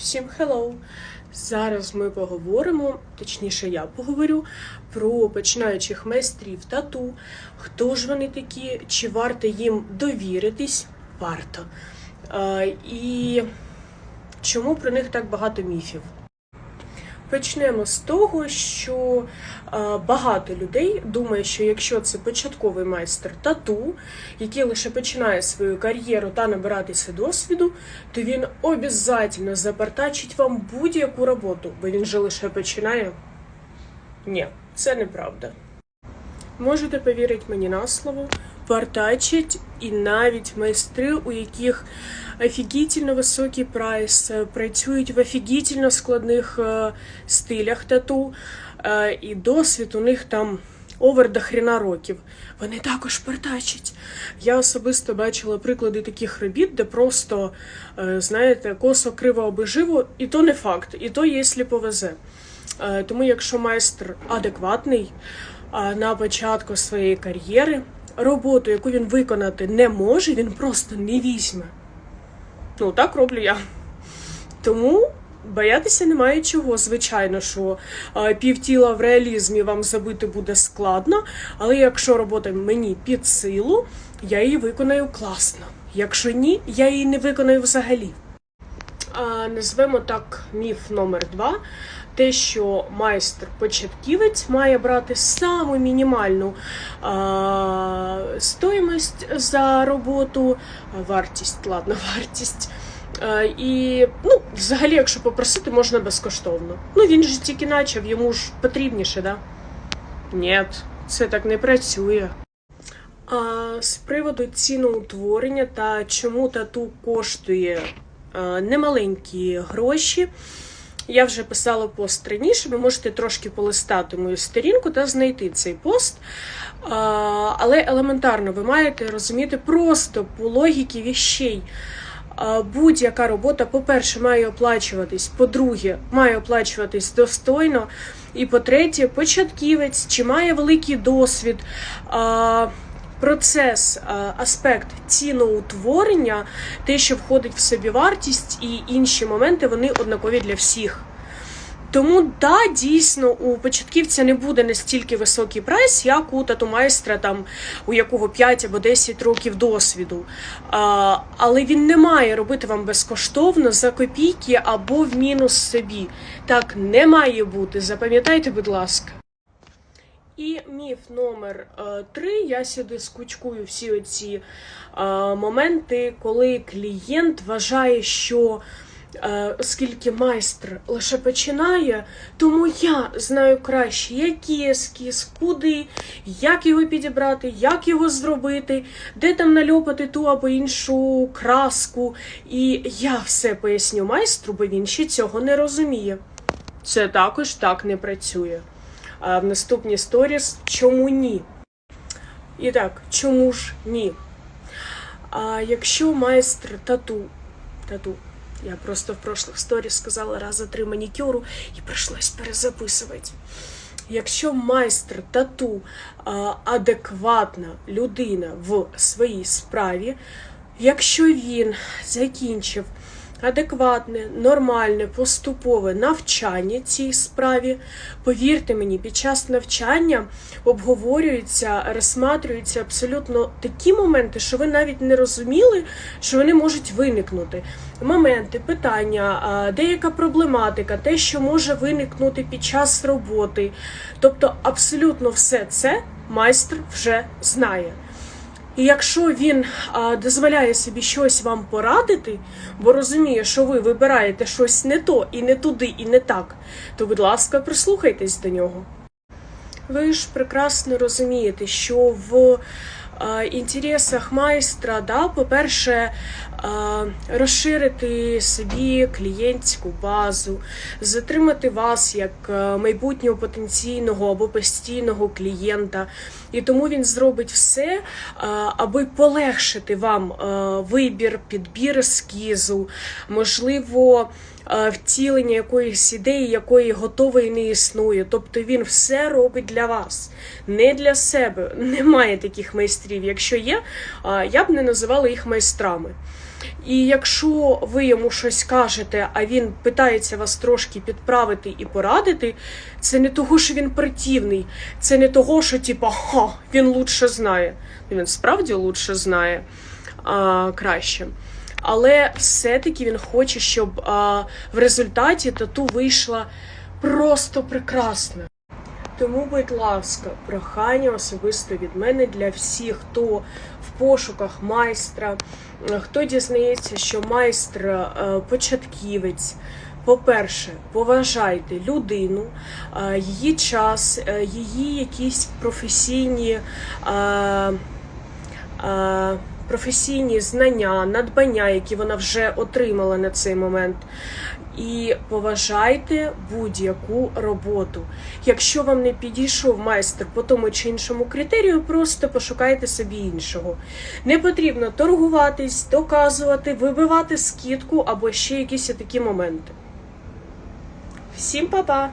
Всім hello! Зараз ми поговоримо, точніше, я поговорю про починаючих майстрів тату. Хто ж вони такі, чи варто їм довіритись? Варто. І чому про них так багато міфів? Почнемо з того, що е, багато людей думає, що якщо це початковий майстер тату, який лише починає свою кар'єру та набиратися досвіду, то він обов'язково запартачить вам будь-яку роботу, бо він же лише починає. Ні, це неправда. Можете повірити мені на слово, партачать і навіть майстри, у яких офігітельно високий прайс, е, працюють в офігітельно складних е, стилях тату, е, і досвід у них там овер до хрена років. Вони також партачать. Я особисто бачила приклади таких робіт, де просто, знаєте, косо криво обиживо, і то не факт, і то, якщо повезе. Тому, якщо майстер адекватний на початку своєї кар'єри, роботу, яку він виконати не може, він просто не візьме. Ну, так роблю я. Тому боятися немає чого. Звичайно, що півтіла в реалізмі вам забити буде складно, але якщо робота мені під силу, я її виконаю класно. Якщо ні, я її не виконаю взагалі. Назвемо так міф номер два. Те, що майстер-початківець має брати саму мінімальну стоїмость за роботу, вартість, ладно, вартість. І, ну, взагалі, якщо попросити, можна безкоштовно. Ну, він же тільки начав, йому ж потрібніше, да? Ні, це так не працює. А з приводу ціноутворення та чому тату коштує немаленькі гроші. Я вже писала пост раніше, ви можете трошки полистати мою сторінку та знайти цей пост. Але елементарно ви маєте розуміти просто по логіки віщей. Будь-яка робота, по-перше, має оплачуватись, по-друге, має оплачуватись достойно. І по-третє, початківець, чи має великий досвід. Процес, аспект ціноутворення, те, що входить в собівартість, і інші моменти, вони однакові для всіх. Тому, да, дійсно, у початківця не буде настільки високий прайс, як у тату-майстра, там, у якого 5 або 10 років досвіду. А, але він не має робити вам безкоштовно за копійки або в мінус собі. Так не має бути. Запам'ятайте, будь ласка. І міф номер е, три. Я сюди скучкую всі оці е, моменти, коли клієнт вважає, що е, оскільки майстер лише починає, тому я знаю краще, який ескіз, куди, як його підібрати, як його зробити, де там нальопати ту або іншу краску. І я все поясню майстру, бо він ще цього не розуміє. Це також так не працює. А в наступній сторіс чому ні? І так, чому ж ні? А якщо майстер тату, тату, я просто в прошлих сторіс сказала раз за три манікюру і прийшлось перезаписувати. Якщо майстер тату адекватна людина в своїй справі, якщо він закінчив адекватне, нормальне, поступове навчання цій справі. Повірте мені, під час навчання обговорюються, розсматрюються абсолютно такі моменти, що ви навіть не розуміли, що вони можуть виникнути. Моменти, питання, деяка проблематика, те, що може виникнути під час роботи. Тобто, абсолютно все це майстер вже знає. І якщо він а, дозволяє собі щось вам порадити, бо розуміє, що ви вибираєте щось не то і не туди, і не так, то, будь ласка, прислухайтесь до нього. Ви ж прекрасно розумієте, що в інтересах майстра, да, по-перше, розширити собі клієнтську базу, затримати вас як майбутнього потенційного або постійного клієнта. І тому він зробить все, аби полегшити вам вибір, підбір ескізу, можливо, втілення якоїсь ідеї, якої готової не існує. Тобто він все робить для вас, не для себе. Немає таких майстрів. Якщо є, я б не називала їх майстрами. І якщо ви йому щось кажете, а він питається вас трошки підправити і порадити, це не того, що він противний, це не того, що типа ха, він лучше знає. Ну, Він справді лучше знає а, краще. Але все-таки він хоче, щоб а, в результаті тату вийшла просто прекрасна. Тому, будь ласка, прохання особисто від мене для всіх, хто в пошуках майстра, хто дізнається, що майстр е, початківець. По-перше, поважайте людину, е, її час, е, її якісь професійні, професійні знання, надбання, які вона вже отримала на цей момент. І поважайте будь-яку роботу. Якщо вам не підійшов майстер по тому чи іншому критерію, просто пошукайте собі іншого. Не потрібно торгуватись, доказувати, вибивати скидку або ще якісь такі моменти. Всім па-па!